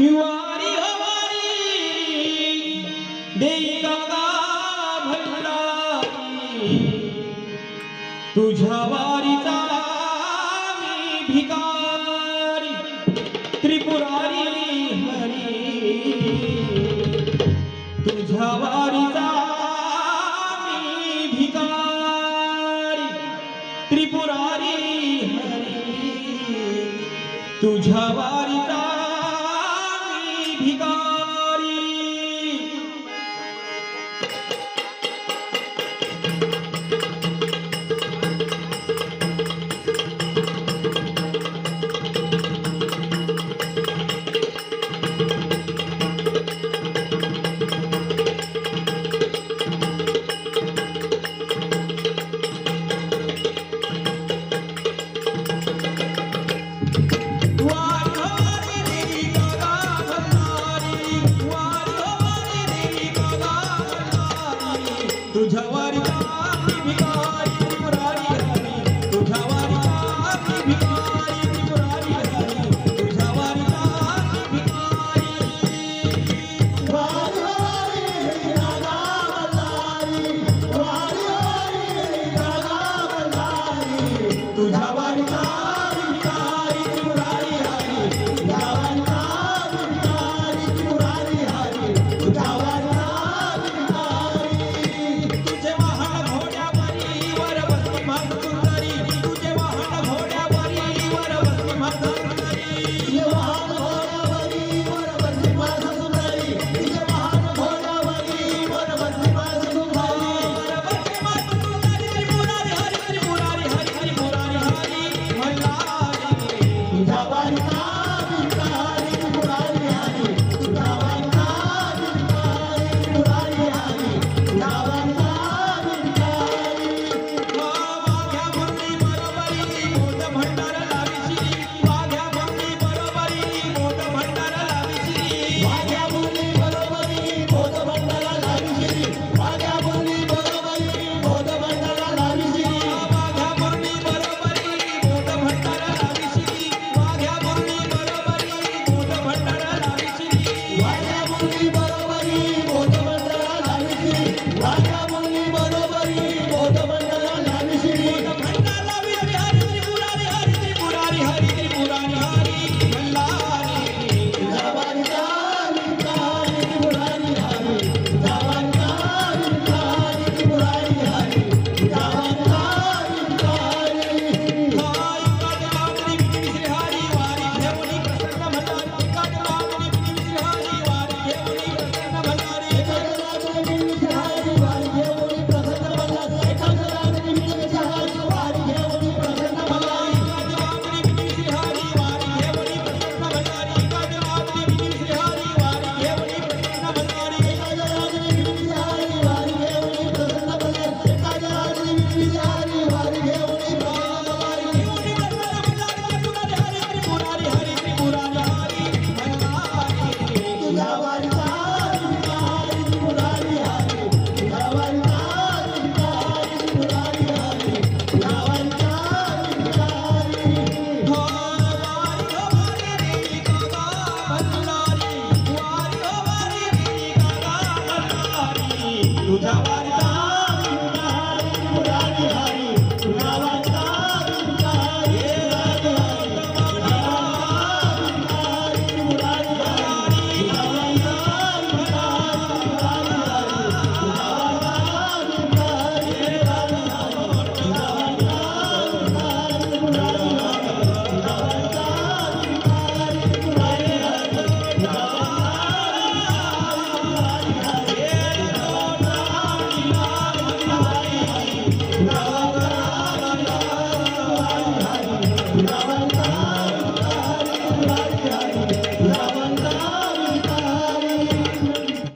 वारी हवारी देवता भटला तुझ्या वारीचा मी भिकारी त्रिपुरारी हरी. तुझ्या त्रिपुरारी हरी. तुझ्या वारी तुझा वाटा